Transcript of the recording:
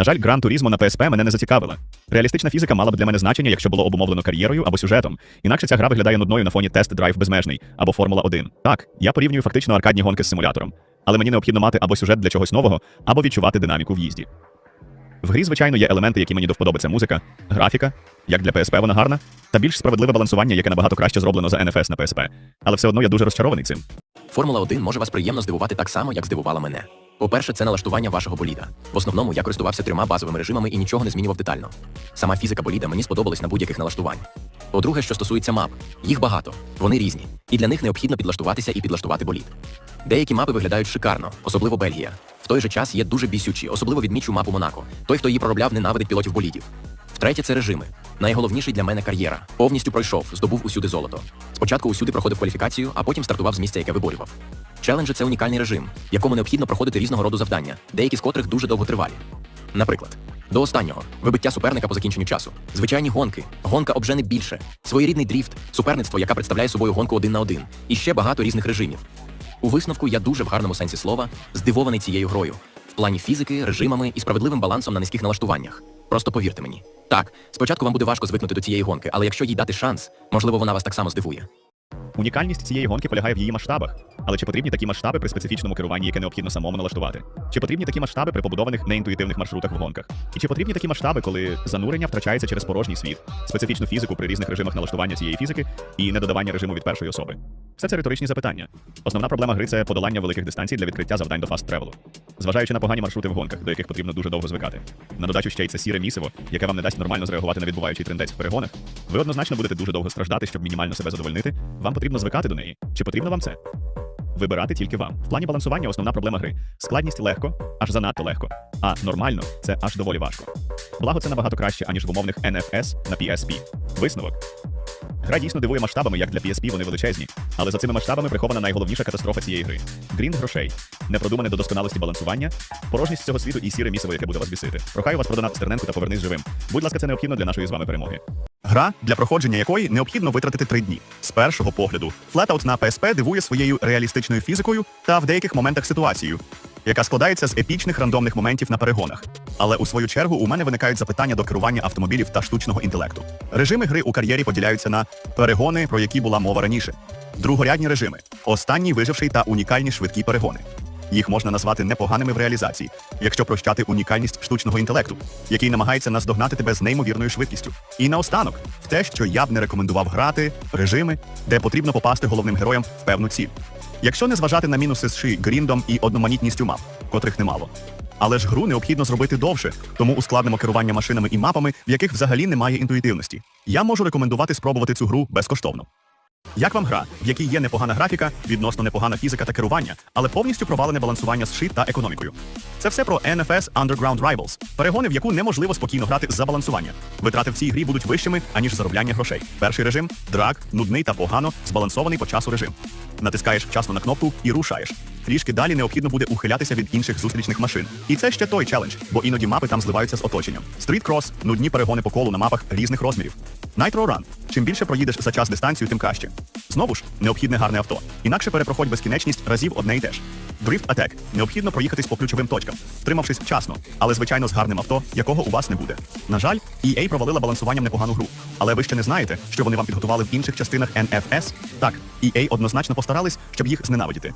На жаль, Гран Турізмо на PSP мене не зацікавила. Реалістична фізика мала б для мене значення, якщо було обумовлено кар'єрою або сюжетом. Інакше ця гра виглядає нудною на фоні тест драйв безмежний або Формула 1. Так, я порівнюю фактично аркадні гонки з симулятором. Але мені необхідно мати або сюжет для чогось нового, або відчувати динаміку в їзді. В грі, звичайно, є елементи, які мені до вподоби. Музика, графіка, як для PSP вона гарна, та більш справедливе балансування, яке набагато краще зроблено за NFS на PSP. Але все одно я дуже розчарований цим. Формула 1 може вас приємно здивувати так само, як здивувала мене. По-перше, це налаштування вашого боліда. В основному я користувався трьома базовими режимами і нічого не змінював детально. Сама фізика боліда мені сподобалась на будь-яких налаштувань. По-друге, що стосується мап, їх багато, вони різні, і для них необхідно підлаштуватися і підлаштувати болід. Деякі мапи виглядають шикарно, особливо Бельгія. В той же час є дуже бісючі, особливо відмічу мапу Монако. Той, хто її проробляв, ненавидить пілотів болідів. Втретє, це режими. Найголовніший для мене кар'єра. Повністю пройшов, здобув усюди золото. Спочатку усюди проходив кваліфікацію, а потім стартував з місця, яке виборював. Челенджі це унікальний режим, в якому необхідно проходити різного роду завдання, деякі з котрих дуже довготривалі. Наприклад, до останнього вибиття суперника по закінченню часу, звичайні гонки, гонка обжени більше, своєрідний дріфт, суперництво, яка представляє собою гонку один на один, і ще багато різних режимів. У висновку я дуже в гарному сенсі слова здивований цією грою в плані фізики, режимами і справедливим балансом на низьких налаштуваннях. Просто повірте мені. Так, спочатку вам буде важко звикнути до цієї гонки, але якщо їй дати шанс, можливо, вона вас так само здивує. Унікальність цієї гонки полягає в її масштабах. Але чи потрібні такі масштаби при специфічному керуванні, яке необхідно самому налаштувати? Чи потрібні такі масштаби при побудованих неінтуїтивних маршрутах в гонках? І чи потрібні такі масштаби, коли занурення втрачається через порожній світ, специфічну фізику при різних режимах налаштування цієї фізики і недодавання режиму від першої особи? Все це риторичні запитання. Основна проблема гри це подолання великих дистанцій для відкриття завдань до фаст тревелу. Зважаючи на погані маршрути в гонках, до яких потрібно дуже довго звикати. На додачу ще й це сіре місиво, яке вам не дасть нормально зреагувати на відбуваючий трендець в перегонах. Ви однозначно будете дуже довго страждати, щоб мінімально себе задовольнити. Вам потрібно звикати до неї. Чи потрібно вам це? Вибирати тільки вам. В плані балансування основна проблема гри. Складність легко, аж занадто легко. А нормально це аж доволі важко. Благо це набагато краще, аніж в умовних NFS на PSP. Висновок. Гра дійсно дивує масштабами, як для PSP вони величезні, але за цими масштабами прихована найголовніша катастрофа цієї гри. Грін грошей, непродумане до досконалості балансування, порожність цього світу і сіре місиво, яке буде вас бісити. Прохаю вас продонати стерненку та повернись живим. Будь ласка, це необхідно для нашої з вами перемоги. Гра, для проходження якої необхідно витратити три дні. З першого погляду, Flatout на PSP дивує своєю реалістичною фізикою та в деяких моментах ситуацією, яка складається з епічних рандомних моментів на перегонах. Але у свою чергу у мене виникають запитання до керування автомобілів та штучного інтелекту. Режими гри у кар'єрі поділяються на перегони, про які була мова раніше, другорядні режими, останній виживший та унікальні швидкі перегони. Їх можна назвати непоганими в реалізації, якщо прощати унікальність штучного інтелекту, який намагається наздогнати тебе з неймовірною швидкістю. І наостанок, в те, що я б не рекомендував грати, режими, де потрібно попасти головним героям в певну ціль. Якщо не зважати на мінуси з ши гріндом і одноманітністю мап, котрих немало. Але ж гру необхідно зробити довше, тому ускладнимо керування машинами і мапами, в яких взагалі немає інтуїтивності. Я можу рекомендувати спробувати цю гру безкоштовно. Як вам гра, в якій є непогана графіка, відносно непогана фізика та керування, але повністю провалене балансування з ши та економікою? Це все про NFS Underground Rivals, перегони, в яку неможливо спокійно грати за балансування. Витрати в цій грі будуть вищими, аніж заробляння грошей. Перший режим драг, нудний та погано збалансований по часу режим. Натискаєш вчасно на кнопку і рушаєш. Трішки далі необхідно буде ухилятися від інших зустрічних машин. І це ще той челендж, бо іноді мапи там зливаються з оточенням. Стріт крос нудні перегони по колу на мапах різних розмірів. Nitro Run. Чим більше проїдеш за час дистанцію, тим краще. Знову ж, необхідне гарне авто. Інакше перепроходь безкінечність разів одне й те ж. Drift Attack. Необхідно проїхатись по ключовим точкам, втримавшись вчасно, але звичайно з гарним авто, якого у вас не буде. На жаль, EA провалила балансуванням непогану гру. Але ви ще не знаєте, що вони вам підготували в інших частинах NFS? Так, EA однозначно постарались, щоб їх зненавидіти.